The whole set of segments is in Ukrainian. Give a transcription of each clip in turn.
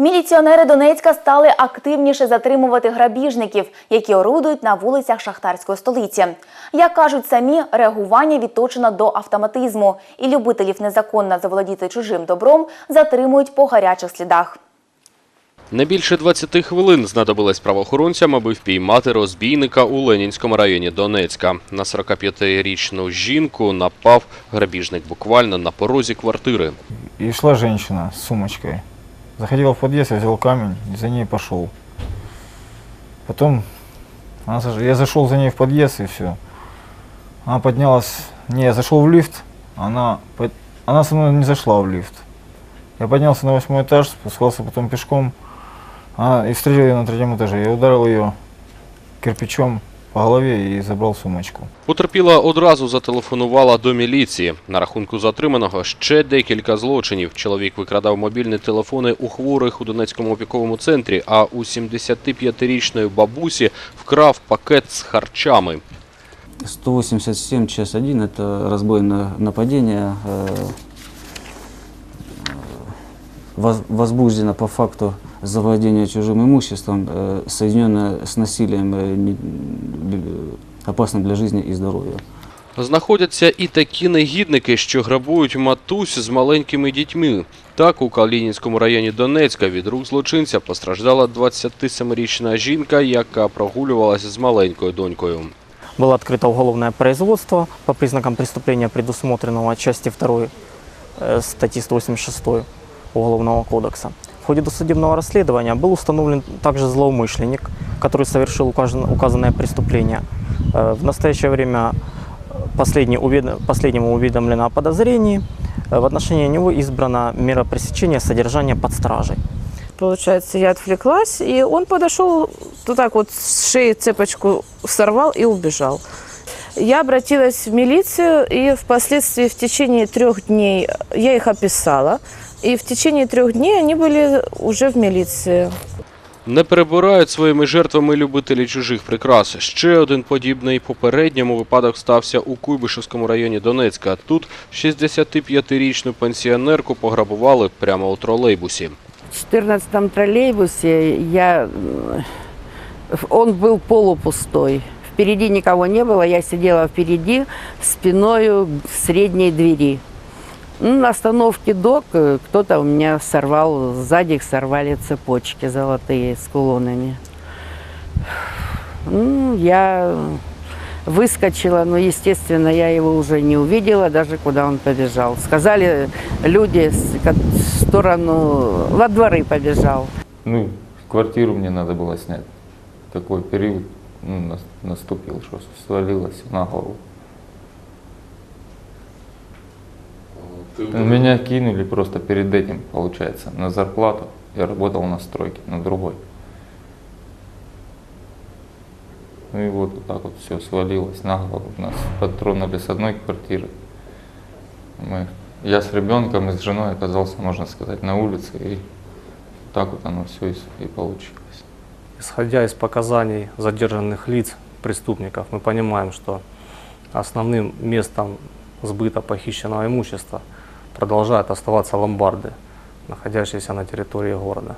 Міліціонери Донецька стали активніше затримувати грабіжників, які орудують на вулицях шахтарської столиці. Як кажуть самі, реагування відточено до автоматизму, і любителів незаконно заволодіти чужим добром затримують по гарячих слідах. Не більше 20 хвилин знадобилось правоохоронцям, аби впіймати розбійника у Ленінському районі Донецька. На 45-річну жінку напав грабіжник буквально на порозі квартири. И шла женщина с сумочкой. Заходила в подъезд, я взял камень и за ней пошел. Потом она, я зашел за ней в подъезд и все. Она поднялась. Не, я зашел в лифт, она, она со мной не зашла в лифт. Я поднялся на восьмой этаж, спускался потом пешком. Она, и встретил ее на третьем этаже. Я ударил ее кирпичом по голове и забрал сумочку. Потерпіла одразу зателефонувала до міліції. На рахунку затриманого ще декілька злочинів. Чоловік викрадав мобільні телефони у хворих у Донецькому опіковому центрі, а у 75-річної бабусі вкрав пакет з харчами. 187 час 1 это разбойное нападение, э, воз- возбуждено по факту завладения чужим имуществом, э, соединенное с насилием, э, не- б- опасным для жизни и здоровья. Знаходяться і такі негідники, що грабують матусь з маленькими дітьми. Так, у Калінінському районі Донецька від рук злочинця постраждала 27-річна жінка, яка прогулювалася з маленькою донькою. Было открыто уголовное производство по признакам преступления, предусмотренного части 2 э, статьи 186 Уголовного кодекса. В ходе досудебного расследования был установлен также злоумышленник, который совершил указан- указанное преступление. Э, В настоящее время увед- последнему уведомлено о подозрении. Э, В отношении него избрана мера пресечения содержания под стражей. Получается, я отвлеклась, и он подошел, вот так вот с шеи цепочку сорвал и убежал. Я обратилась в милицию, и впоследствии в течение трех дней я их описала, и в течение трех дней они были уже в милиции. Не перебирають своїми жертвами любителі чужих прикрас. Ще один подібний попередньому випадок стався у Куйбишевському районі Донецька. Тут 65-річну пенсіонерку пограбували прямо у тролейбусі. В 14 троллейбусе я, он был полупустой. Впереди никого не было, я сидела впереди спиною к средней двери. Ну, на остановке док э, кто-то у меня сорвал, сзади сорвали цепочки золотые с кулонами. Ну, я выскочила, но, естественно, я его уже не увидела, даже куда он побежал. Сказали люди в сторону, во дворы побежал. Ну, квартиру мне надо было снять. Такой период ну, нас- наступил, что свалилось на голову. Меня кинули просто перед этим, получается, на зарплату. Я работал на стройке, на другой. Ну и вот, вот так вот все свалилось на голову. Нас подтронули с одной квартиры. Мы, я с ребенком и с женой оказался, можно сказать, на улице. И так вот оно все и, и получилось. Исходя из показаний задержанных лиц, преступников, мы понимаем, что основным местом сбыта похищенного имущества продолжают оставаться ломбарды, находящиеся на территории города.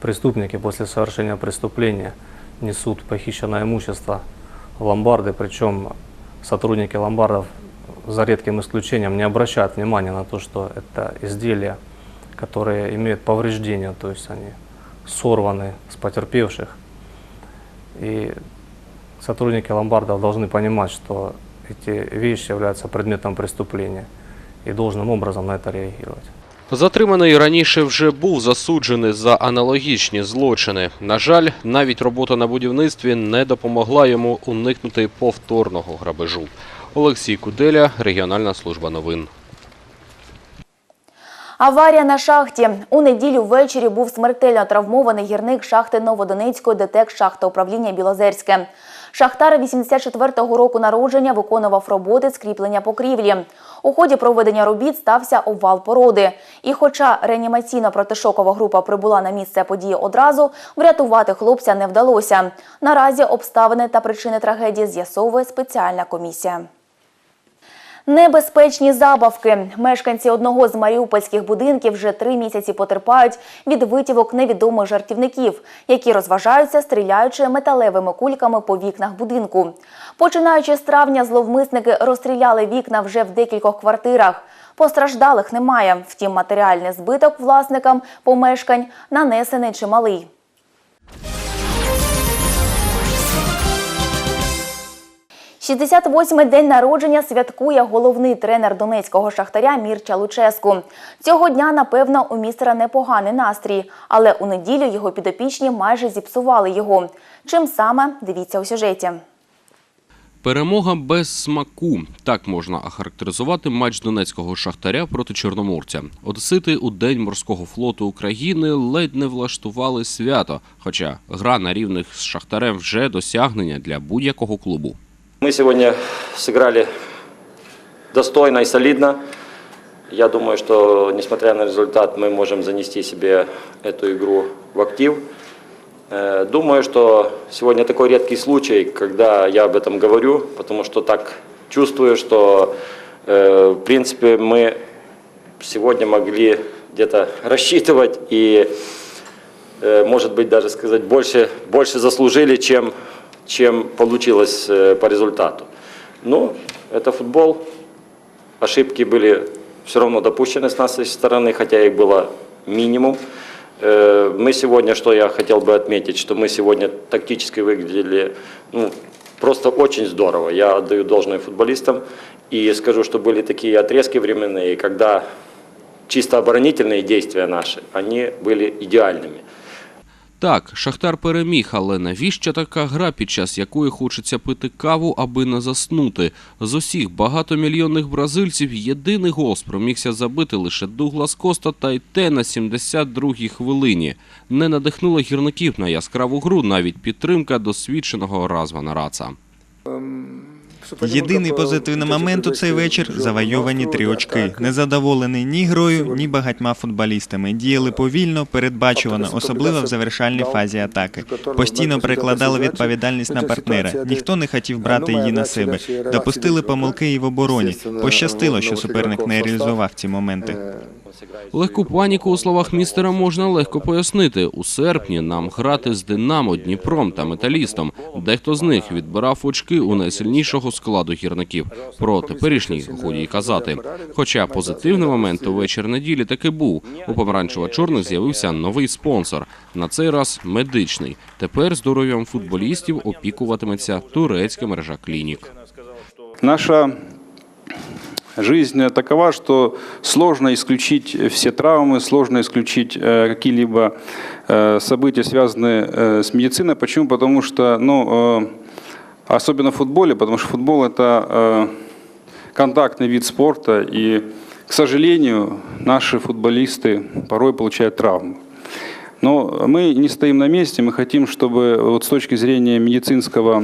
Преступники после совершения преступления несут похищенное имущество в ломбарды, причем сотрудники ломбардов за редким исключением не обращают внимания на то, что это изделия, которые имеют повреждения, то есть они сорваны с потерпевших. И сотрудники ломбардов должны понимать, что эти вещи являются предметом преступления и должным образом на это реагировать. Затриманий раніше вже був засуджений за аналогічні злочини. На жаль, навіть робота на будівництві не допомогла йому уникнути повторного грабежу. Олексій Куделя, регіональна служба новин. Аварія на шахті. У неділю ввечері був смертельно травмований гірник шахти Новодонецької ДТЕК шахта управління Білозерське. Шахтар 84-го року народження виконував роботи з кріплення покрівлі. У ході проведення робіт стався обвал породи. І хоча реанімаційно-протишокова група прибула на місце події одразу, врятувати хлопця не вдалося. Наразі обставини та причини трагедії з'ясовує спеціальна комісія. Небезпечні забавки. Мешканці одного з маріупольських будинків вже три місяці потерпають від витівок невідомих жартівників, які розважаються, стріляючи металевими кульками по вікнах будинку. Починаючи з травня, зловмисники розстріляли вікна вже в декількох квартирах. Постраждалих немає. Втім, матеріальний збиток власникам помешкань нанесений чималий. – 68-й день народження святкує головний тренер донецького шахтаря Мірча Луческу. Цього дня, напевно, у містера непоганий настрій, але у неділю його підопічні майже зіпсували його. Чим саме – дивіться у сюжеті. Перемога без смаку. Так можна охарактеризувати матч донецького шахтаря проти чорноморця. Одесити у день морського флоту України ледь не влаштували свято. Хоча гра на рівних з шахтарем вже досягнення для будь-якого клубу. Мы сегодня сыграли достойно и солидно. Я думаю, что несмотря на результат, мы можем занести себе эту игру в актив. Э, Думаю, что сегодня такой редкий случай, когда я об этом говорю, потому что так чувствую, что э, в принципе мы сегодня могли где-то рассчитывать и, э, может быть, даже сказать, больше, больше заслужили, чем, чем получилось э, по результату. Ну, это футбол. Ошибки были все равно допущены с нашей стороны, хотя их было минимум. Э, Мы сегодня, что я хотел бы отметить, что мы сегодня тактически выглядели ну, просто очень здорово. Я отдаю должное футболистам и скажу, что были такие отрезки временные, когда чисто оборонительные действия наши, они были идеальными. Так, Шахтар переміг, але навіщо така гра, під час якої хочеться пити каву, аби не заснути? З усіх багатомільйонних бразильців єдиний гол спромігся забити лише Дуглас Коста та й те на 72-й хвилині. Не надихнуло гірників на яскраву гру навіть підтримка досвідченого Развана Раца. Єдиний позитивний момент у цей вечір завойовані три очки. Незадоволений ні грою, ні багатьма футболістами. Діяли повільно, передбачувано, особливо в завершальній фазі атаки. Постійно перекладали відповідальність на партнера. Ніхто не хотів брати її на себе. Допустили помилки і в обороні. Пощастило, що суперник не реалізував ці моменти. Легку паніку у словах містера можна легко пояснити. У серпні нам грати з Динамо, Дніпром та Металістом. Дехто з них відбирав очки у найсильнішого складу гірників. Про теперішній годі й казати. Хоча позитивний момент у вечір неділі таки був. У помаранчево-чорних з'явився новий спонсор. На цей раз медичний. Тепер здоров'ям футболістів опікуватиметься турецька мережа клінік. Наша жизнь такова, что сложно исключить все травмы, сложно исключить э, какие-либо э, события, связанные э, с медициной. Почему? Потому что, ну, особенно в футболе, потому что футбол это контактный вид спорта, и, к сожалению, наши футболисты порой получают травмы. Но мы не стоим на месте, мы хотим, чтобы вот с точки зрения медицинского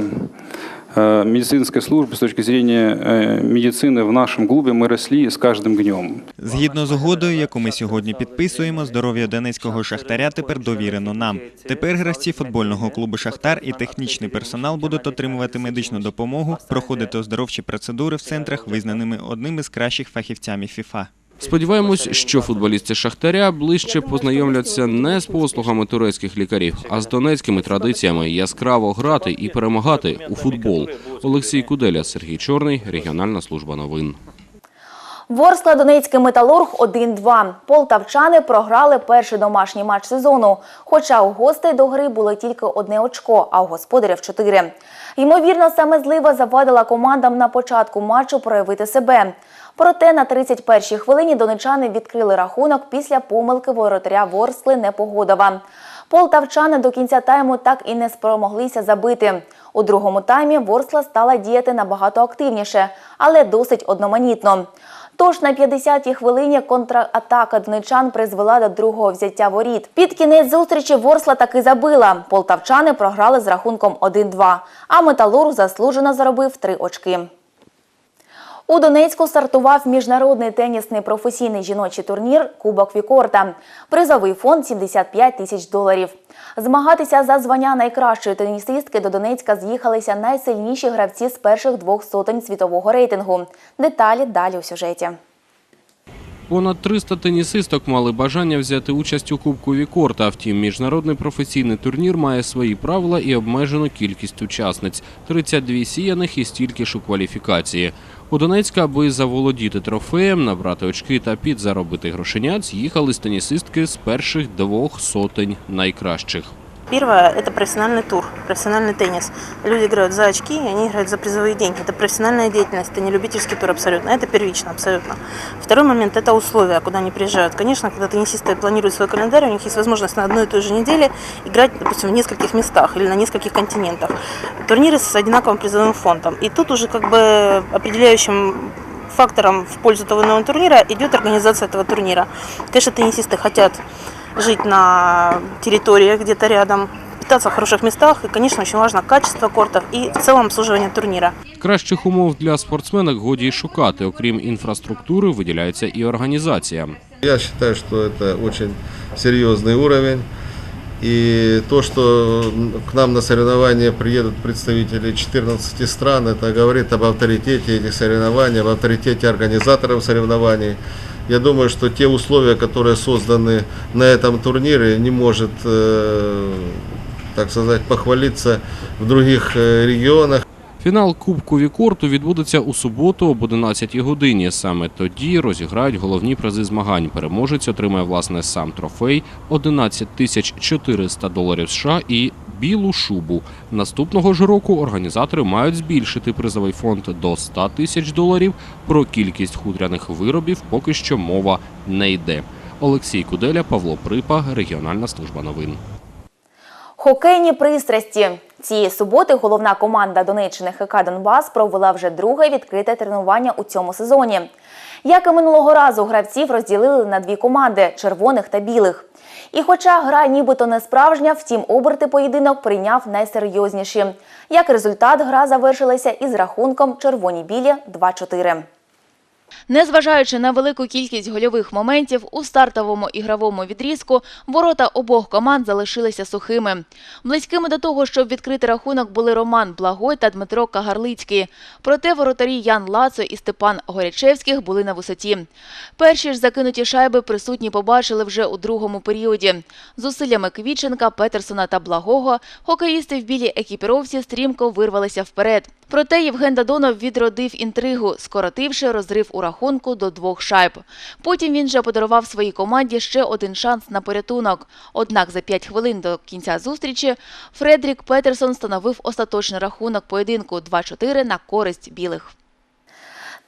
э, медицинской службы, с точки зрения э, медицины в нашем клубе мы росли с каждым днем. Згідно з угодою, яку ми сьогодні підписуємо, здоров'я донецького шахтаря тепер довірено нам. Тепер гравці футбольного клубу Шахтар і технічний персонал будуть отримувати медичну допомогу, проходити оздоровчі процедури в центрах, визнаними одним із кращих фахівцями ФІФА. Сподіваємось, що футболісти Шахтаря ближче познайомляться не з послугами турецьких лікарів, а з донецькими традиціями яскраво грати і перемагати у футбол. Олексій Куделя, Сергій Чорний, регіональна служба новин. Ворскла Донецький металург 1-2. Полтавчани програли перший домашній матч сезону. Хоча у гостей до гри було тільки одне очко, а у господарів чотири. Ймовірно, саме злива завадила командам на початку матчу проявити себе. Проте на 31-й хвилині донечани відкрили рахунок після помилки воротаря Ворскли Непогодова. Полтавчани до кінця тайму так і не спромоглися забити. У другому таймі Ворскла стала діяти набагато активніше, але досить одноманітно. Тож на 50-й хвилині контратака донечан призвела до другого взяття воріт. Під кінець зустрічі Ворсла таки забила. Полтавчани програли з рахунком 1-2, а Металург заслужено заробив три очки. У Донецьку стартував міжнародний тенісний професійний жіночий турнір Кубок Вікорта. Призовий фонд 75 тисяч доларів. Змагатися за звання найкращої тенісистки до Донецька з'їхалися найсильніші гравці з перших двох сотень світового рейтингу. Деталі далі у сюжеті. Понад 300 тенісисток мали бажання взяти участь у Кубку Вікорта. Втім, міжнародний професійний турнір має свої правила і обмежену кількість учасниць – 32 сіяних і стільки ж у кваліфікації. У Донецька, аби заволодіти трофеєм, набрати очки та підзаробити грошенят, з'їхали з тенісистки з перших двох сотень найкращих. Первое – это профессиональный тур, профессиональный теннис. Люди играют за очки, и они играют за призовые деньги. Это профессиональная деятельность, это не любительский тур абсолютно, это первично абсолютно. Второй момент – это условия, куда они приезжают. Конечно, когда теннисисты планируют свой календарь, у них есть возможность на одной и той же неделе играть, допустим, в нескольких местах или на нескольких континентах. Турниры с одинаковым призовым фондом. И тут уже как бы определяющим фактором в пользу того иного турнира идет организация этого турнира. Конечно, теннисисты хотят жить на территории где-то рядом, питаться в хороших местах. И, конечно, очень важно качество кортов и в целом обслуживание турнира. Кращих умов для спортсменок годі й шукати. Окрім інфраструктури, виділяється і організація. Я считаю, что это очень серьезный уровень. И то, что к нам на соревнования приедут представители 14 стран, это говорит об авторитете этих соревнований, об авторитете организаторов соревнований. Я думаю, что те условия, которые созданы на этом турнире, не может, э, так сказать, похвалиться в других э, регионах. Фінал Кубку Вікорту відбудеться у суботу об 11 годині. Саме тоді розіграють головні призи змагань. Переможець отримає власне сам трофей 11 тисяч 400 доларів США і білу шубу. Наступного ж року організатори мають збільшити призовий фонд до 100 тисяч доларів. Про кількість хутряних виробів поки що мова не йде. Олексій Куделя, Павло Припа, регіональна служба новин. Хокейні пристрасті. Цієї суботи головна команда Донеччини ХК Донбас провела вже друге відкрите тренування у цьому сезоні. Як і минулого разу, гравців розділили на дві команди червоних та білих. І хоча гра нібито не справжня, втім оберти поєдинок прийняв найсерйозніші. Як результат, гра завершилася із рахунком червоні-білі 2-4. Незважаючи на велику кількість гольових моментів, у стартовому ігровому відрізку ворота обох команд залишилися сухими. Близькими до того, щоб відкрити рахунок, були Роман Благой та Дмитро Кагарлицький. Проте воротарі Ян Лацо і Степан Горячевських були на висоті. Перші ж закинуті шайби присутні побачили вже у другому періоді. Зусиллями Квіченка, Петерсона та Благого хокеїсти в білій екіпіровці стрімко вирвалися вперед. Проте Євген Дадонов відродив інтригу, скоротивши розрив у рахунку до двох шайб. Потім він же подарував своїй команді ще один шанс на порятунок. Однак за п'ять хвилин до кінця зустрічі Фредрік Петерсон встановив остаточний рахунок поєдинку 2-4 на користь білих.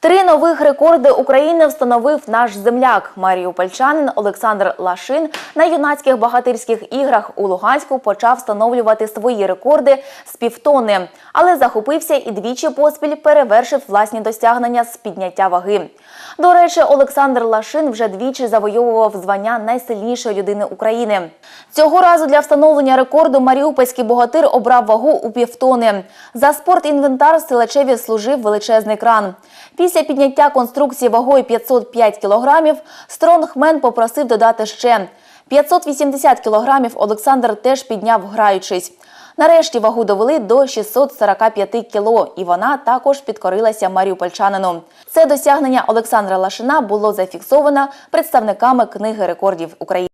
Три нових рекорди України встановив наш земляк маріупольчанин Олександр Лашин на юнацьких багатирських іграх у Луганську почав встановлювати свої рекорди з півтони, але захопився і двічі поспіль перевершив власні досягнення з підняття ваги. До речі, Олександр Лашин вже двічі завойовував звання найсильнішої людини України. Цього разу для встановлення рекорду маріупольський богатир обрав вагу у півтони. За спортінвентар силачеві служив величезний кран. Після підняття конструкції вагою 505 кілограмів Стронгмен попросив додати ще. 580 кілограмів Олександр теж підняв граючись. Нарешті вагу довели до 645 кіло, і вона також підкорилася маріупольчанину. Це досягнення Олександра Лашина було зафіксовано представниками книги рекордів України.